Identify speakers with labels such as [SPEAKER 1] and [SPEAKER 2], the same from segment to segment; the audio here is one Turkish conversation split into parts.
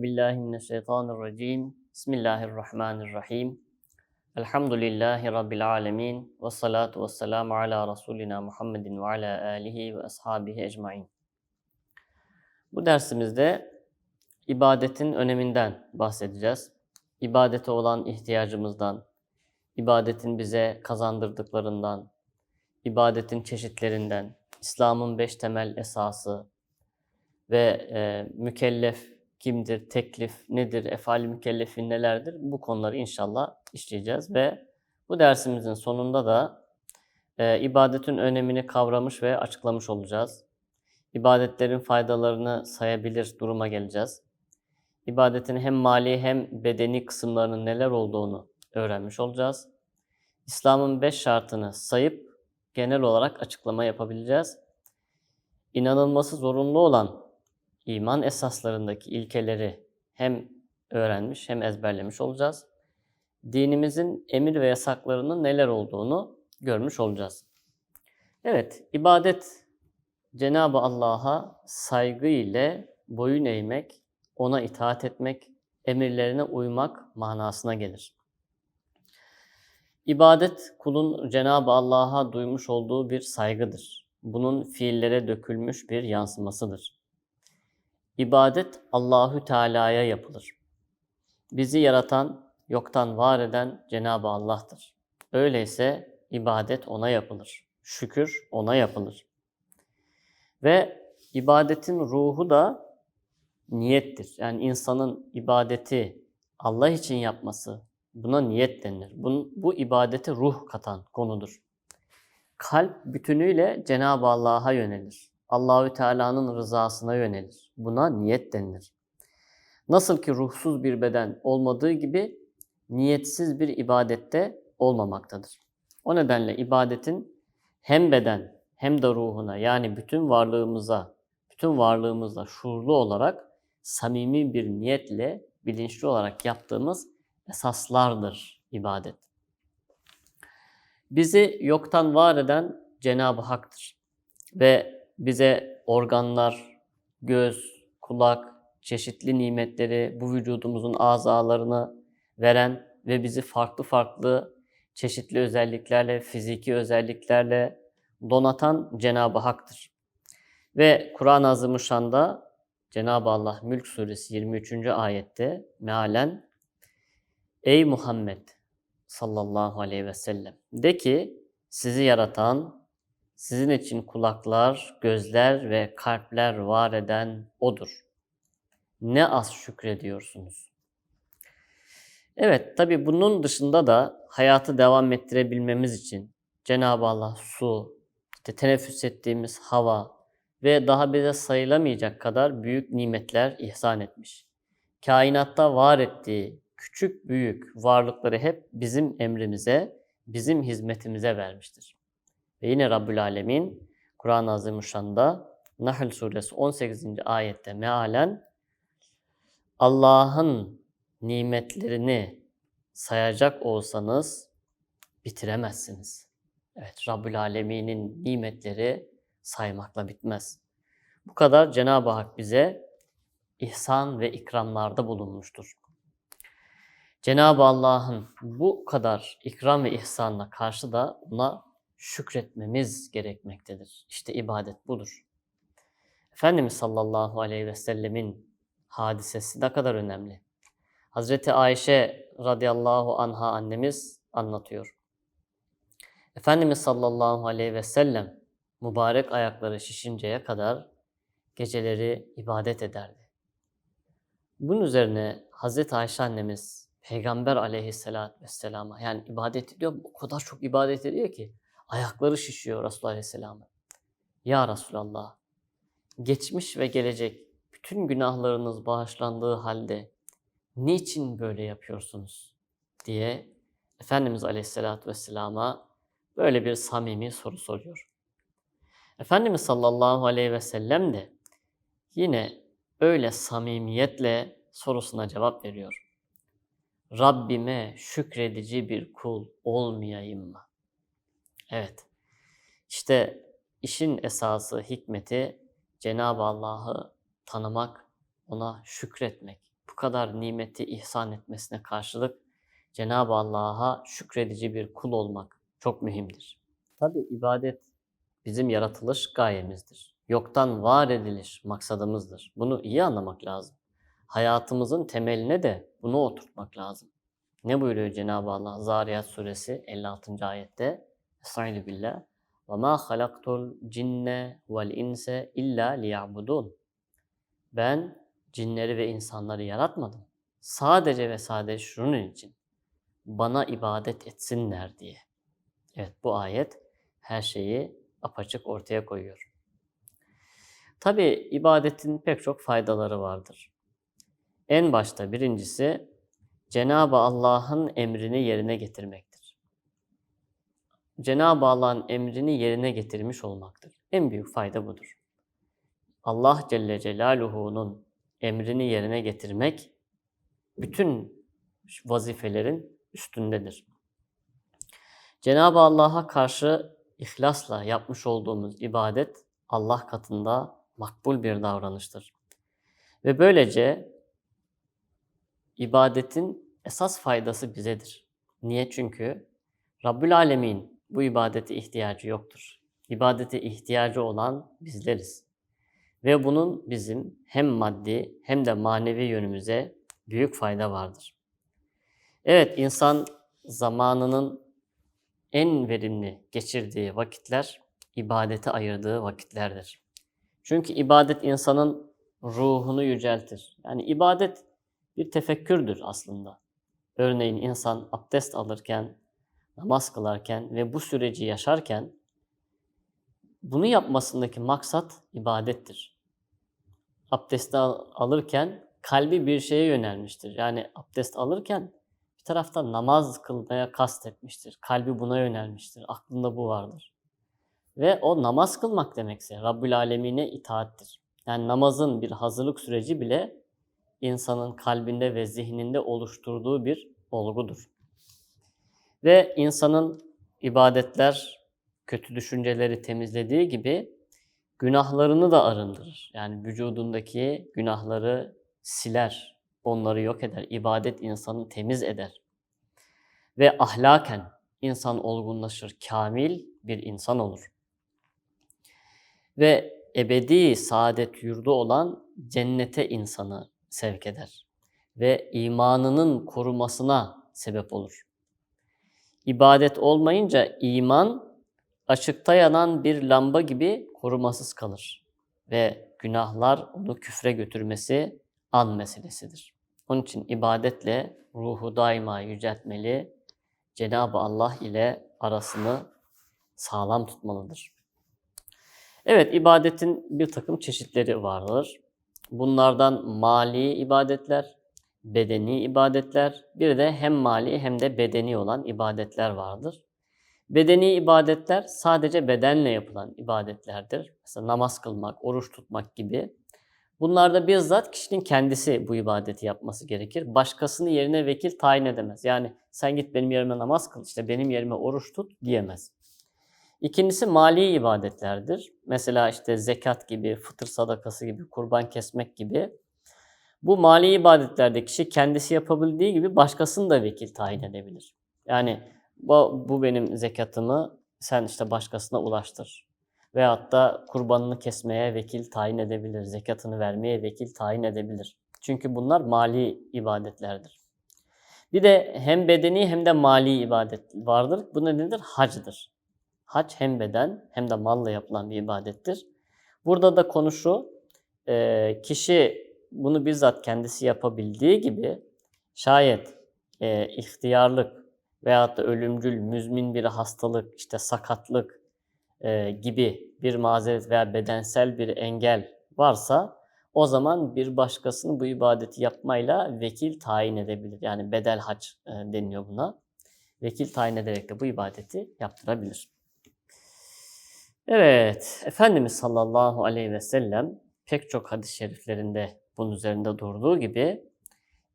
[SPEAKER 1] Euzu billahi mineşşeytanirracim. Bismillahirrahmanirrahim. Elhamdülillahi rabbil alamin ve salatu vesselamu ala rasulina Muhammedin ve ala alihi ve ashabihi ecmaîn. Bu dersimizde ibadetin öneminden bahsedeceğiz. İbadete olan ihtiyacımızdan, ibadetin bize kazandırdıklarından, ibadetin çeşitlerinden, İslam'ın beş temel esası ve e, mükellef kimdir, teklif nedir, efali mükellefin nelerdir bu konuları inşallah işleyeceğiz ve bu dersimizin sonunda da e, ibadetin önemini kavramış ve açıklamış olacağız. İbadetlerin faydalarını sayabilir duruma geleceğiz. İbadetin hem mali hem bedeni kısımlarının neler olduğunu öğrenmiş olacağız. İslam'ın beş şartını sayıp genel olarak açıklama yapabileceğiz. İnanılması zorunlu olan iman esaslarındaki ilkeleri hem öğrenmiş hem ezberlemiş olacağız. Dinimizin emir ve yasaklarının neler olduğunu görmüş olacağız. Evet, ibadet Cenab-ı Allah'a saygı ile boyun eğmek, ona itaat etmek, emirlerine uymak manasına gelir. İbadet kulun Cenab-ı Allah'a duymuş olduğu bir saygıdır. Bunun fiillere dökülmüş bir yansımasıdır. İbadet Allahü Teala'ya yapılır. Bizi yaratan, yoktan var eden Cenab-ı Allah'tır. Öyleyse ibadet ona yapılır. Şükür ona yapılır. Ve ibadetin ruhu da niyettir. Yani insanın ibadeti Allah için yapması, buna niyet denir. Bu, bu ibadete ruh katan konudur. Kalp bütünüyle Cenab-ı Allah'a yönelir. Allahü Teala'nın rızasına yönelir. Buna niyet denilir. Nasıl ki ruhsuz bir beden olmadığı gibi niyetsiz bir ibadette olmamaktadır. O nedenle ibadetin hem beden hem de ruhuna yani bütün varlığımıza, bütün varlığımızla şuurlu olarak samimi bir niyetle bilinçli olarak yaptığımız esaslardır ibadet. Bizi yoktan var eden Cenab-ı Hak'tır. Ve bize organlar, göz, kulak, çeşitli nimetleri, bu vücudumuzun azalarını veren ve bizi farklı farklı çeşitli özelliklerle, fiziki özelliklerle donatan Cenab-ı Hak'tır. Ve Kur'an-ı Azimuşşan'da Cenab-ı Allah Mülk Suresi 23. ayette mealen Ey Muhammed sallallahu aleyhi ve sellem de ki sizi yaratan, sizin için kulaklar, gözler ve kalpler var eden O'dur. Ne az şükrediyorsunuz. Evet, tabi bunun dışında da hayatı devam ettirebilmemiz için Cenab-ı Allah su, işte teneffüs ettiğimiz hava ve daha bize sayılamayacak kadar büyük nimetler ihsan etmiş. Kainatta var ettiği küçük büyük varlıkları hep bizim emrimize, bizim hizmetimize vermiştir. Ve yine Rabbül Alemin Kur'an-ı Azimuşşan'da Nahl suresi 18. ayette mealen Allah'ın nimetlerini sayacak olsanız bitiremezsiniz. Evet Rabbül Alemin'in nimetleri saymakla bitmez. Bu kadar Cenab-ı Hak bize ihsan ve ikramlarda bulunmuştur. Cenab-ı Allah'ın bu kadar ikram ve ihsanına karşı da ona şükretmemiz gerekmektedir. İşte ibadet budur. Efendimiz sallallahu aleyhi ve sellemin hadisesi ne kadar önemli. Hazreti Ayşe radıyallahu anha annemiz anlatıyor. Efendimiz sallallahu aleyhi ve sellem mübarek ayakları şişinceye kadar geceleri ibadet ederdi. Bunun üzerine Hazreti Ayşe annemiz Peygamber aleyhisselatü vesselama yani ibadet ediyor. O kadar çok ibadet ediyor ki ayakları şişiyor Resulullah aleyhisselamın. Ya Resulallah geçmiş ve gelecek bütün günahlarınız bağışlandığı halde niçin böyle yapıyorsunuz diye Efendimiz aleyhisselatü vesselama böyle bir samimi soru soruyor. Efendimiz sallallahu aleyhi ve sellem de yine öyle samimiyetle sorusuna cevap veriyor. Rabbime şükredici bir kul olmayayım mı? Evet. İşte işin esası, hikmeti Cenab-ı Allah'ı tanımak, ona şükretmek, bu kadar nimeti ihsan etmesine karşılık Cenab-ı Allah'a şükredici bir kul olmak çok mühimdir. Tabi ibadet bizim yaratılış gayemizdir. Yoktan var ediliş maksadımızdır. Bunu iyi anlamak lazım. Hayatımızın temeline de bunu oturtmak lazım. Ne buyuruyor Cenab-ı Allah Zariyat suresi 56. ayette? Estaizu billah. Ve ma halaktul cinne vel inse illa liya'budun. Ben cinleri ve insanları yaratmadım. Sadece ve sadece şunun için. Bana ibadet etsinler diye. Evet bu ayet her şeyi apaçık ortaya koyuyor. Tabi ibadetin pek çok faydaları vardır. En başta birincisi Cenab-ı Allah'ın emrini yerine getirmek. Cenab-ı Allah'ın emrini yerine getirmiş olmaktır. En büyük fayda budur. Allah Celle Celaluhu'nun emrini yerine getirmek bütün vazifelerin üstündedir. Cenab-ı Allah'a karşı ihlasla yapmış olduğumuz ibadet Allah katında makbul bir davranıştır. Ve böylece ibadetin esas faydası bizedir. Niye? Çünkü Rabbül Alemin bu ibadete ihtiyacı yoktur. İbadete ihtiyacı olan bizleriz. Ve bunun bizim hem maddi hem de manevi yönümüze büyük fayda vardır. Evet insan zamanının en verimli geçirdiği vakitler ibadete ayırdığı vakitlerdir. Çünkü ibadet insanın ruhunu yüceltir. Yani ibadet bir tefekkürdür aslında. Örneğin insan abdest alırken, namaz kılarken ve bu süreci yaşarken bunu yapmasındaki maksat ibadettir. Abdesti alırken kalbi bir şeye yönelmiştir. Yani abdest alırken bir taraftan namaz kılmaya kastetmiştir. Kalbi buna yönelmiştir. Aklında bu vardır. Ve o namaz kılmak demekse Rabbül Alemine itaattir. Yani namazın bir hazırlık süreci bile insanın kalbinde ve zihninde oluşturduğu bir olgudur. Ve insanın ibadetler kötü düşünceleri temizlediği gibi günahlarını da arındırır. Yani vücudundaki günahları siler, onları yok eder. İbadet insanı temiz eder. Ve ahlaken insan olgunlaşır, kamil bir insan olur. Ve ebedi saadet yurdu olan cennete insanı sevk eder. Ve imanının korumasına sebep olur. İbadet olmayınca iman açıkta yanan bir lamba gibi korumasız kalır. Ve günahlar onu küfre götürmesi an meselesidir. Onun için ibadetle ruhu daima yüceltmeli, Cenab-ı Allah ile arasını sağlam tutmalıdır. Evet, ibadetin bir takım çeşitleri vardır. Bunlardan mali ibadetler, bedeni ibadetler, bir de hem mali hem de bedeni olan ibadetler vardır. Bedeni ibadetler sadece bedenle yapılan ibadetlerdir. Mesela namaz kılmak, oruç tutmak gibi. Bunlarda bizzat kişinin kendisi bu ibadeti yapması gerekir. Başkasını yerine vekil tayin edemez. Yani sen git benim yerime namaz kıl, işte benim yerime oruç tut diyemez. İkincisi mali ibadetlerdir. Mesela işte zekat gibi, fıtır sadakası gibi, kurban kesmek gibi. Bu mali ibadetlerde kişi kendisi yapabildiği gibi başkasını da vekil tayin edebilir. Yani bu, bu benim zekatımı sen işte başkasına ulaştır. Veyahut da kurbanını kesmeye vekil tayin edebilir. Zekatını vermeye vekil tayin edebilir. Çünkü bunlar mali ibadetlerdir. Bir de hem bedeni hem de mali ibadet vardır. Bu nedendir? Hacdır. Hac hem beden hem de malla yapılan bir ibadettir. Burada da konu şu, kişi bunu bizzat kendisi yapabildiği gibi şayet e, ihtiyarlık veyahut da ölümcül, müzmin bir hastalık, işte sakatlık e, gibi bir mazeret veya bedensel bir engel varsa o zaman bir başkasının bu ibadeti yapmayla vekil tayin edebilir. Yani bedel hac e, deniliyor buna. Vekil tayin ederek de bu ibadeti yaptırabilir. Evet, Efendimiz sallallahu aleyhi ve sellem pek çok hadis-i şeriflerinde bunun üzerinde durduğu gibi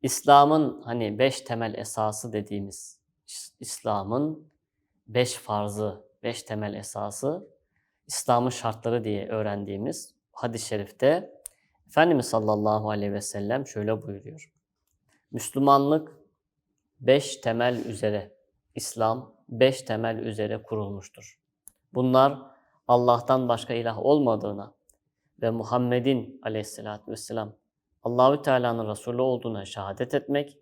[SPEAKER 1] İslam'ın hani beş temel esası dediğimiz İslam'ın beş farzı, beş temel esası İslam'ın şartları diye öğrendiğimiz hadis-i şerifte Efendimiz sallallahu aleyhi ve sellem şöyle buyuruyor. Müslümanlık beş temel üzere, İslam beş temel üzere kurulmuştur. Bunlar Allah'tan başka ilah olmadığına ve Muhammed'in aleyhissalatü vesselam Allahü Teala'nın Resulü olduğuna şehadet etmek,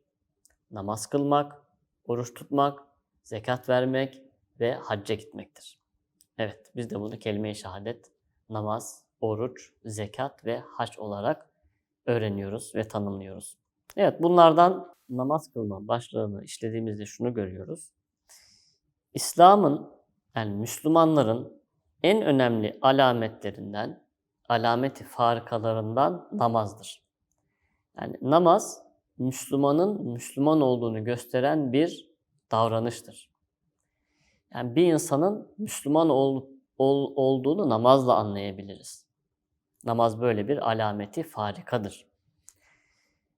[SPEAKER 1] namaz kılmak, oruç tutmak, zekat vermek ve hacca gitmektir. Evet, biz de bunu kelime-i şehadet, namaz, oruç, zekat ve hac olarak öğreniyoruz ve tanımlıyoruz. Evet, bunlardan namaz kılma başlığını işlediğimizde şunu görüyoruz. İslam'ın yani Müslümanların en önemli alametlerinden, alameti farikalarından namazdır. Yani namaz Müslümanın Müslüman olduğunu gösteren bir davranıştır. Yani bir insanın Müslüman ol, ol, olduğunu namazla anlayabiliriz. Namaz böyle bir alameti farikadır.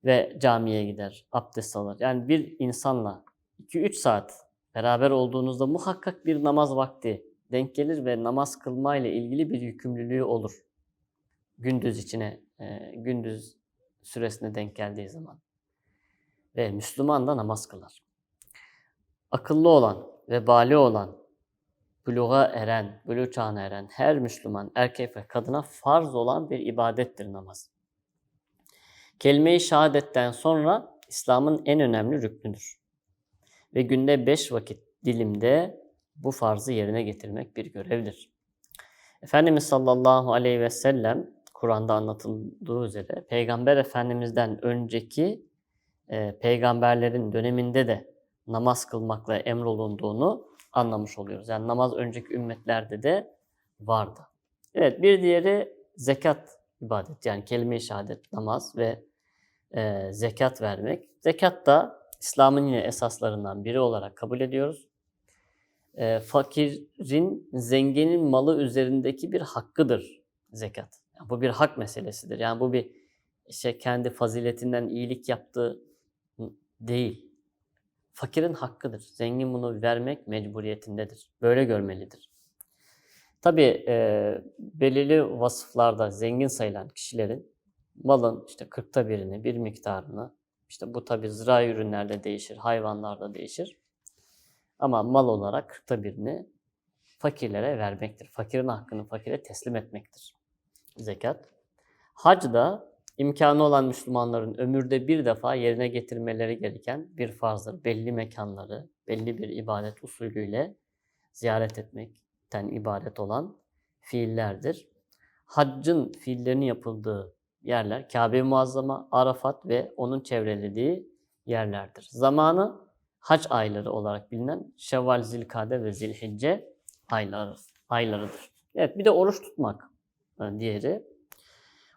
[SPEAKER 1] Ve camiye gider, abdest alır. Yani bir insanla 2-3 saat beraber olduğunuzda muhakkak bir namaz vakti denk gelir ve namaz kılma ile ilgili bir yükümlülüğü olur. Gündüz içine, e, gündüz süresine denk geldiği zaman. Ve Müslüman da namaz kılar. Akıllı olan ve bali olan, buluğa eren, buluğ çağına eren her Müslüman erkek ve kadına farz olan bir ibadettir namaz. Kelime-i şehadetten sonra İslam'ın en önemli rüknüdür. Ve günde beş vakit dilimde bu farzı yerine getirmek bir görevdir. Efendimiz sallallahu aleyhi ve sellem Kur'an'da anlatıldığı üzere Peygamber Efendimiz'den önceki e, peygamberlerin döneminde de namaz kılmakla emrolunduğunu anlamış oluyoruz. Yani namaz önceki ümmetlerde de vardı. Evet bir diğeri zekat ibadet yani kelime-i şehadet, namaz ve e, zekat vermek. Zekat da İslam'ın yine esaslarından biri olarak kabul ediyoruz. E, fakirin, zenginin malı üzerindeki bir hakkıdır zekat. Bu bir hak meselesidir. Yani bu bir işte kendi faziletinden iyilik yaptığı değil. Fakirin hakkıdır. Zengin bunu vermek mecburiyetindedir. Böyle görmelidir. Tabi e, belirli vasıflarda zengin sayılan kişilerin malın işte kırkta birini, bir miktarını, işte bu tabi zirai ürünlerde değişir, hayvanlarda değişir. Ama mal olarak kırkta birini fakirlere vermektir. Fakirin hakkını fakire teslim etmektir. Zekat. Hac da imkanı olan Müslümanların ömürde bir defa yerine getirmeleri gereken bir farzdır. Belli mekanları, belli bir ibadet usulüyle ziyaret etmekten ibaret olan fiillerdir. Haccın fiillerinin yapıldığı yerler Kabe-i Muazzama, Arafat ve onun çevrelediği yerlerdir. Zamanı hac ayları olarak bilinen Şevval, Zilkade ve Zilhicce ayları, aylarıdır. Evet bir de oruç tutmak diğeri.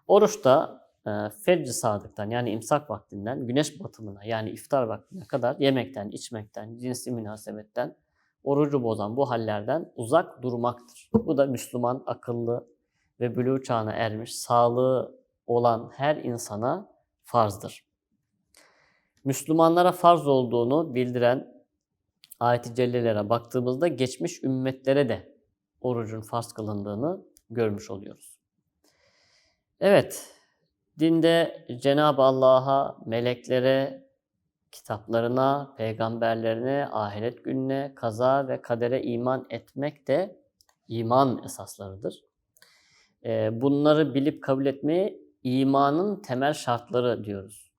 [SPEAKER 1] Oruç da e, fecr sadıktan yani imsak vaktinden güneş batımına yani iftar vaktine kadar yemekten, içmekten, cinsi münasebetten, orucu bozan bu hallerden uzak durmaktır. Bu da Müslüman, akıllı ve bülüğ çağına ermiş, sağlığı olan her insana farzdır. Müslümanlara farz olduğunu bildiren ayet-i cellelere baktığımızda geçmiş ümmetlere de orucun farz kılındığını görmüş oluyoruz. Evet, dinde Cenab-ı Allah'a, meleklere, kitaplarına, peygamberlerine, ahiret gününe, kaza ve kadere iman etmek de iman esaslarıdır. Ee, bunları bilip kabul etmeyi imanın temel şartları diyoruz.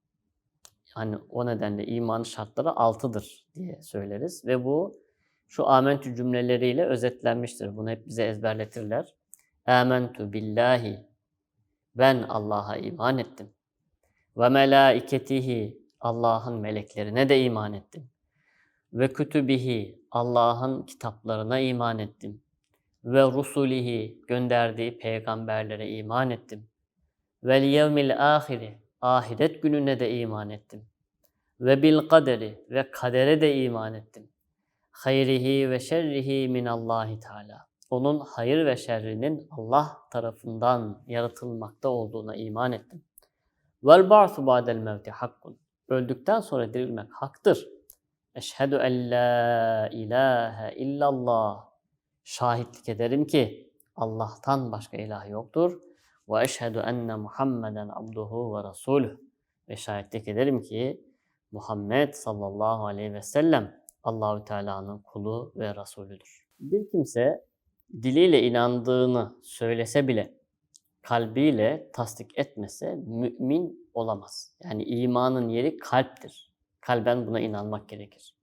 [SPEAKER 1] Yani o nedenle imanın şartları altıdır diye söyleriz ve bu şu amentü cümleleriyle özetlenmiştir. Bunu hep bize ezberletirler. Amentu billahi ben Allah'a iman ettim. Ve melaiketihi Allah'ın meleklerine de iman ettim. Ve kütübihi Allah'ın kitaplarına iman ettim. Ve rusulihi gönderdiği peygamberlere iman ettim. Vel yevmil ahiri ahiret gününe de iman ettim. Ve bil kaderi ve kadere de iman ettim. Hayrihi ve şerrihi min Allahi Teala onun hayır ve şerrinin Allah tarafından yaratılmakta olduğuna iman ettim. Vel ba'su ba'del mevti hakkun. Öldükten sonra dirilmek haktır. Eşhedü en la ilahe illallah. Şahitlik ederim ki Allah'tan başka ilah yoktur. ve eşhedü enne Muhammeden abduhu ve rasuluh. Ve şahitlik ederim ki Muhammed sallallahu aleyhi ve sellem Allahü Teala'nın kulu ve Resulüdür. Bir kimse diliyle inandığını söylese bile kalbiyle tasdik etmese mümin olamaz. Yani imanın yeri kalptir. Kalben buna inanmak gerekir.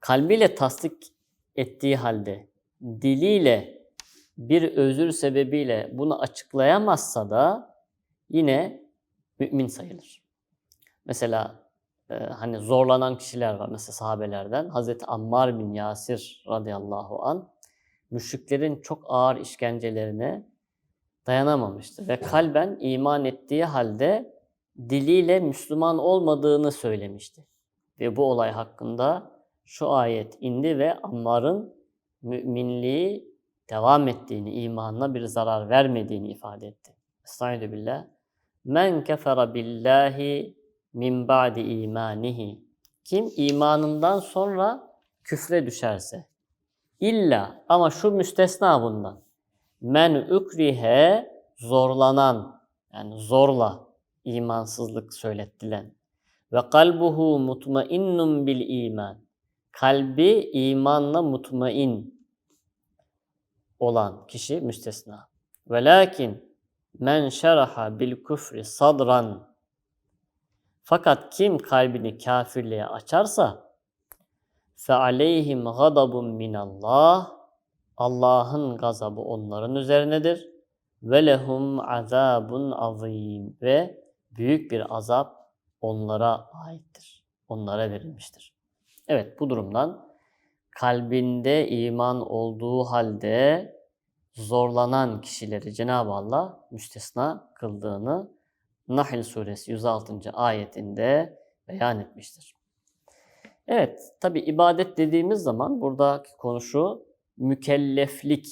[SPEAKER 1] Kalbiyle tasdik ettiği halde diliyle bir özür sebebiyle bunu açıklayamazsa da yine mümin sayılır. Mesela e, hani zorlanan kişiler var mesela sahabelerden. Hazreti Ammar bin Yasir radıyallahu an müşriklerin çok ağır işkencelerine dayanamamıştı ve kalben iman ettiği halde diliyle Müslüman olmadığını söylemişti. Ve bu olay hakkında şu ayet indi ve Ammar'ın müminliği devam ettiğini, imanına bir zarar vermediğini ifade etti. Estaizu billah. Men kefere billahi min ba'di imanihi. Kim imanından sonra küfre düşerse. İlla ama şu müstesna bundan. Men ukrihe zorlanan yani zorla imansızlık söylettilen ve kalbuhu mutmainnun bil iman. Kalbi imanla mutmain olan kişi müstesna. Velakin men şeraha bil kufri sadran fakat kim kalbini kafirliğe açarsa fe aleyhim gadabun minallah Allah'ın gazabı onların üzerinedir. Ve lehum azabun azim ve büyük bir azap onlara aittir. Onlara verilmiştir. Evet bu durumdan kalbinde iman olduğu halde zorlanan kişileri Cenab-ı Allah müstesna kıldığını Nahl suresi 106. ayetinde beyan etmiştir. Evet, tabi ibadet dediğimiz zaman buradaki konu şu, mükelleflik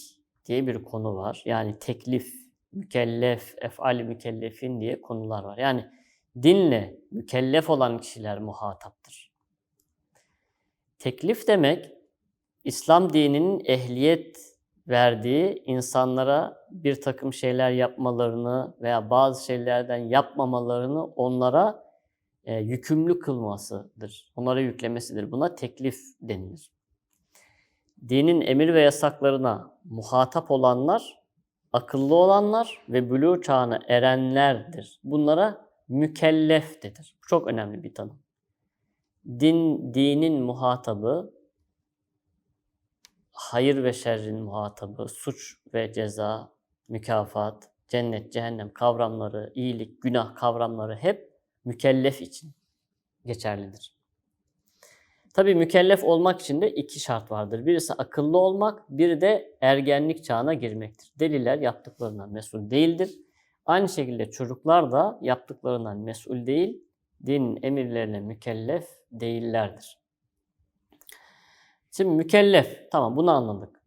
[SPEAKER 1] diye bir konu var. Yani teklif, mükellef, efali mükellefin diye konular var. Yani dinle mükellef olan kişiler muhataptır. Teklif demek, İslam dininin ehliyet verdiği insanlara bir takım şeyler yapmalarını veya bazı şeylerden yapmamalarını onlara e, yükümlü kılmasıdır. Onlara yüklemesidir. Buna teklif denilir. Dinin emir ve yasaklarına muhatap olanlar, akıllı olanlar ve bülû çağına erenlerdir. Bunlara mükellef denir. Bu çok önemli bir tanım. Din, dinin muhatabı, hayır ve şerrin muhatabı, suç ve ceza, mükafat, cennet, cehennem kavramları, iyilik, günah kavramları hep mükellef için geçerlidir. Tabii mükellef olmak için de iki şart vardır. Birisi akıllı olmak, biri de ergenlik çağına girmektir. Deliler yaptıklarından mesul değildir. Aynı şekilde çocuklar da yaptıklarından mesul değil, din emirlerine mükellef değillerdir. Şimdi mükellef, tamam bunu anladık.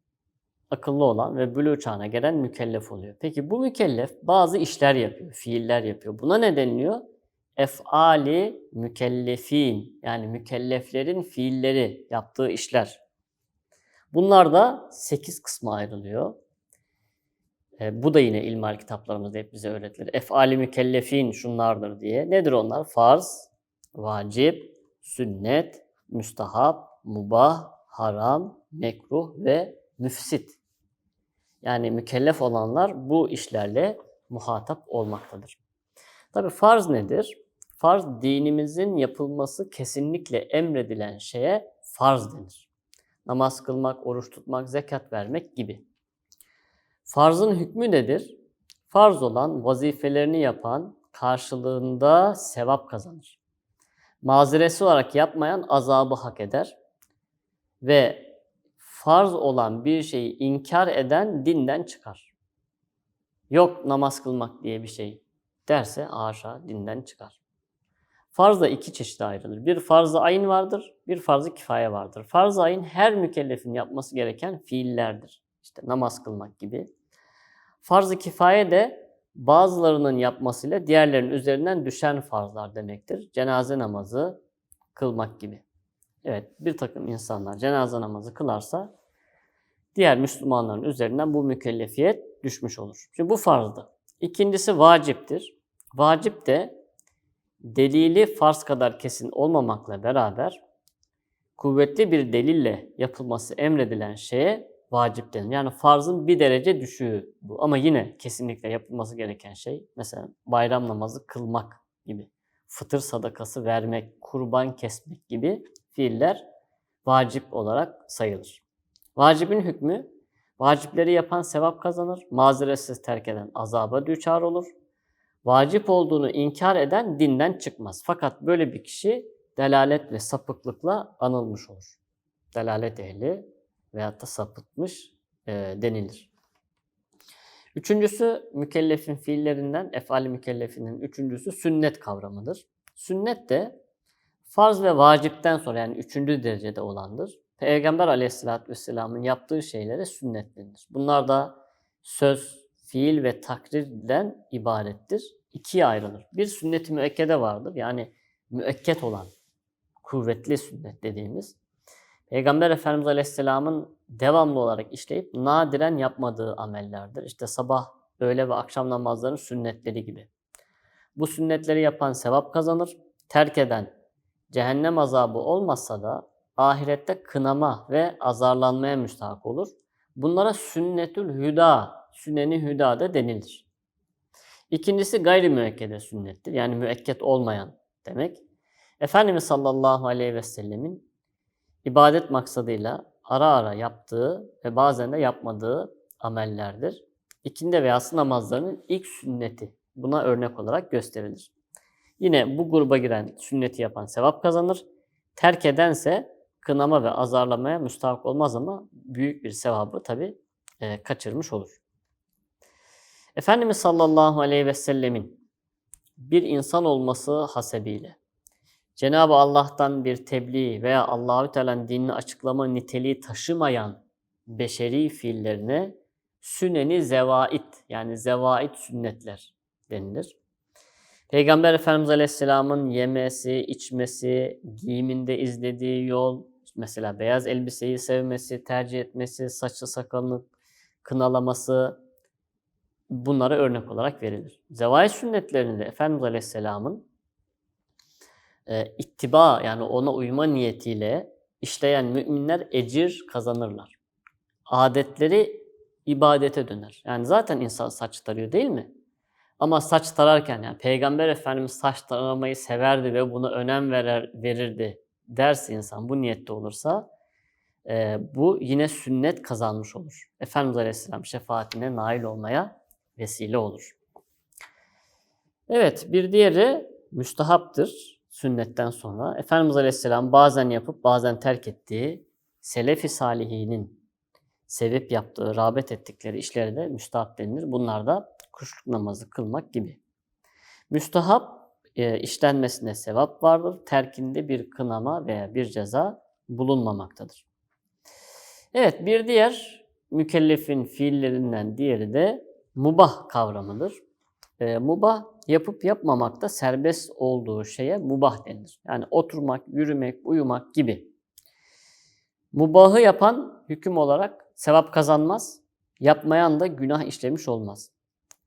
[SPEAKER 1] Akıllı olan ve bülü çağına gelen mükellef oluyor. Peki bu mükellef bazı işler yapıyor, fiiller yapıyor. Buna ne deniliyor? Efali mükellefin yani mükelleflerin fiilleri, yaptığı işler. Bunlar da 8 kısma ayrılıyor. E, bu da yine ilmihal kitaplarımızda hep bize öğretilir. Efali mükellefin şunlardır diye. Nedir onlar? Farz, vacip, sünnet, müstahap, mubah, haram, mekruh ve müfsit. Yani mükellef olanlar bu işlerle muhatap olmaktadır. Tabi farz nedir? Farz dinimizin yapılması kesinlikle emredilen şeye farz denir. Namaz kılmak, oruç tutmak, zekat vermek gibi. Farzın hükmü nedir? Farz olan vazifelerini yapan karşılığında sevap kazanır. Mazeresi olarak yapmayan azabı hak eder. Ve farz olan bir şeyi inkar eden dinden çıkar. Yok namaz kılmak diye bir şey derse haşa dinden çıkar. Farz da iki çeşide ayrılır. Bir farz-ı ayın vardır, bir farz-ı kifaye vardır. Farz-ı ayın her mükellefin yapması gereken fiillerdir. İşte namaz kılmak gibi. Farz-ı kifaye de bazılarının yapmasıyla diğerlerinin üzerinden düşen farzlar demektir. Cenaze namazı kılmak gibi. Evet bir takım insanlar cenaze namazı kılarsa diğer Müslümanların üzerinden bu mükellefiyet düşmüş olur. Şimdi bu farzdı. İkincisi vaciptir. Vacip de delili farz kadar kesin olmamakla beraber kuvvetli bir delille yapılması emredilen şeye vacip denir. Yani farzın bir derece düşüğü bu. Ama yine kesinlikle yapılması gereken şey mesela bayram namazı kılmak gibi, fıtır sadakası vermek, kurban kesmek gibi fiiller vacip olarak sayılır. Vacibin hükmü, vacipleri yapan sevap kazanır, mazeretsiz terk eden azaba düçar olur. Vacip olduğunu inkar eden dinden çıkmaz. Fakat böyle bir kişi delalet ve sapıklıkla anılmış olur. Delalet ehli veyahut da sapıtmış e, denilir. Üçüncüsü mükellefin fiillerinden, efali mükellefinin üçüncüsü sünnet kavramıdır. Sünnet de farz ve vacipten sonra yani üçüncü derecede olandır. Peygamber aleyhissalatü vesselamın yaptığı şeylere sünnet denir. Bunlar da söz, fiil ve takrirden ibarettir. İkiye ayrılır. Bir sünnet-i müekkede vardır. Yani müekket olan, kuvvetli sünnet dediğimiz. Peygamber Efendimiz Aleyhisselam'ın devamlı olarak işleyip nadiren yapmadığı amellerdir. İşte sabah, öğle ve akşam namazlarının sünnetleri gibi. Bu sünnetleri yapan sevap kazanır. Terk eden cehennem azabı olmazsa da ahirette kınama ve azarlanmaya müstahak olur. Bunlara sünnetül hüda, süneni hüda da denilir. İkincisi gayri müekkede sünnettir. Yani müekket olmayan demek. Efendimiz sallallahu aleyhi ve sellemin ibadet maksadıyla ara ara yaptığı ve bazen de yapmadığı amellerdir. İkindi ve yatsı namazlarının ilk sünneti buna örnek olarak gösterilir. Yine bu gruba giren sünneti yapan sevap kazanır. Terk edense kınama ve azarlamaya müstahak olmaz ama büyük bir sevabı tabi e, kaçırmış olur. Efendimiz sallallahu aleyhi ve sellemin bir insan olması hasebiyle Cenab-ı Allah'tan bir tebliğ veya Allahü Teala'nın dinini açıklama niteliği taşımayan beşeri fiillerine süneni zevait yani zevait sünnetler denilir. Peygamber Efendimiz Aleyhisselam'ın yemesi, içmesi, giyiminde izlediği yol, mesela beyaz elbiseyi sevmesi, tercih etmesi, saçı sakalını kınalaması bunlara örnek olarak verilir. Zevait sünnetlerinde Efendimiz Aleyhisselam'ın e, ittiba yani ona uyma niyetiyle işleyen müminler ecir kazanırlar. Adetleri ibadete döner. Yani zaten insan saç tarıyor değil mi? Ama saç tararken yani Peygamber Efendimiz saç taramayı severdi ve buna önem verer, verirdi derse insan bu niyette olursa e, bu yine sünnet kazanmış olur. Efendimiz Aleyhisselam şefaatine nail olmaya vesile olur. Evet bir diğeri müstahaptır sünnetten sonra. Efendimiz Aleyhisselam bazen yapıp bazen terk ettiği Selefi Salihinin sevip yaptığı, rağbet ettikleri işlere de müstahap denilir. Bunlar da kuşluk namazı kılmak gibi. Müstahap e, işlenmesine sevap vardır. Terkinde bir kınama veya bir ceza bulunmamaktadır. Evet bir diğer mükellefin fiillerinden diğeri de mubah kavramıdır. E, mubah yapıp yapmamakta serbest olduğu şeye mubah denir. Yani oturmak, yürümek, uyumak gibi. Mubahı yapan hüküm olarak sevap kazanmaz, yapmayan da günah işlemiş olmaz.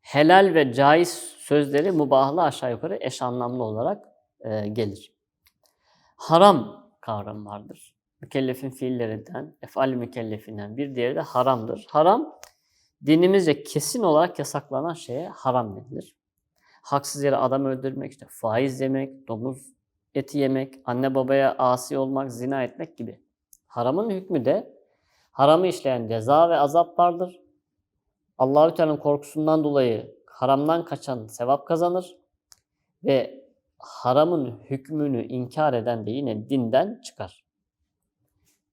[SPEAKER 1] Helal ve caiz sözleri mubahla aşağı yukarı eş anlamlı olarak e, gelir. Haram kavramı vardır. Mükellefin fiillerinden, efal mükellefinden bir diğeri de haramdır. Haram dinimizce kesin olarak yasaklanan şeye haram denilir. Haksız yere adam öldürmek, işte faiz yemek, domuz eti yemek, anne babaya asi olmak, zina etmek gibi. Haramın hükmü de haramı işleyen ceza ve azap vardır. Allahü Teala'nın korkusundan dolayı haramdan kaçan sevap kazanır ve haramın hükmünü inkar eden de yine dinden çıkar.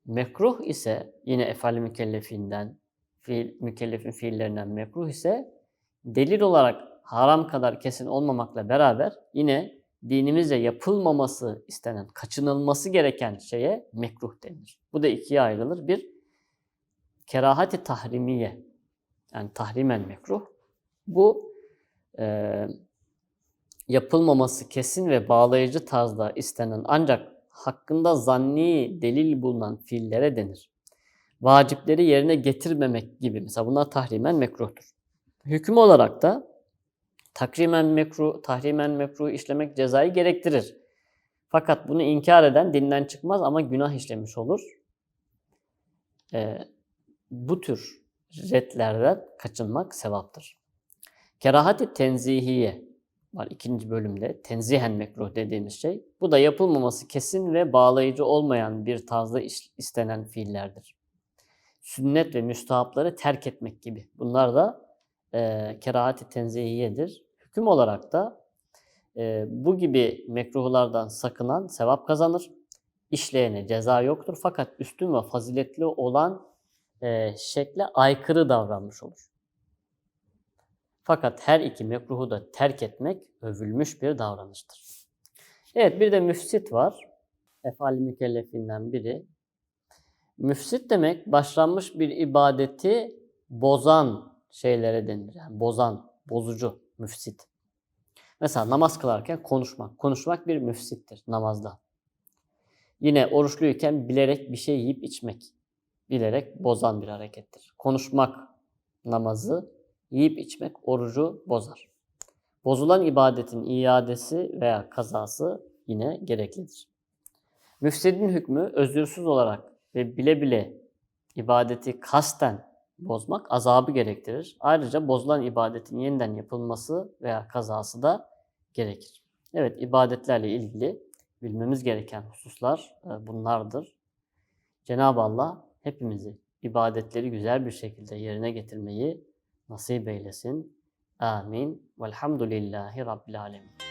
[SPEAKER 1] Mekruh ise yine efali mükellefinden, fiil, mükellefin fiillerinden mekruh ise delil olarak haram kadar kesin olmamakla beraber yine dinimizce yapılmaması istenen, kaçınılması gereken şeye mekruh denir. Bu da ikiye ayrılır. Bir, kerahati tahrimiye, yani tahrimen mekruh. Bu e, yapılmaması kesin ve bağlayıcı tarzda istenen ancak hakkında zanni delil bulunan fiillere denir. Vacipleri yerine getirmemek gibi. Mesela bunlar tahrimen mekruhtur. Hüküm olarak da takrimen mekruh, tahrimen mekruh işlemek cezayı gerektirir. Fakat bunu inkar eden dinden çıkmaz ama günah işlemiş olur. Ee, bu tür redlerden kaçınmak sevaptır. Kerahati tenzihiye var ikinci bölümde. Tenzihen mekruh dediğimiz şey. Bu da yapılmaması kesin ve bağlayıcı olmayan bir tarzda istenen fiillerdir. Sünnet ve müstahapları terk etmek gibi. Bunlar da e, kerahati tenzihiyedir. Hüküm olarak da e, bu gibi mekruhlardan sakınan sevap kazanır. İşleyene ceza yoktur fakat üstün ve faziletli olan e, şekle aykırı davranmış olur. Fakat her iki mekruhu da terk etmek övülmüş bir davranıştır. Evet bir de müfsit var. Efal mükellefinden biri. Müfsit demek başlanmış bir ibadeti bozan şeylere denir. Yani bozan, bozucu, müfsit. Mesela namaz kılarken konuşmak. Konuşmak bir müfsittir namazda. Yine oruçluyken bilerek bir şey yiyip içmek. Bilerek bozan bir harekettir. Konuşmak namazı, yiyip içmek orucu bozar. Bozulan ibadetin iadesi veya kazası yine gereklidir. Müfsidin hükmü özürsüz olarak ve bile bile ibadeti kasten bozmak azabı gerektirir. Ayrıca bozulan ibadetin yeniden yapılması veya kazası da gerekir. Evet, ibadetlerle ilgili bilmemiz gereken hususlar e, bunlardır. Cenab-ı Allah hepimizi ibadetleri güzel bir şekilde yerine getirmeyi nasip eylesin. Amin. Velhamdülillahi Rabbil Alemin.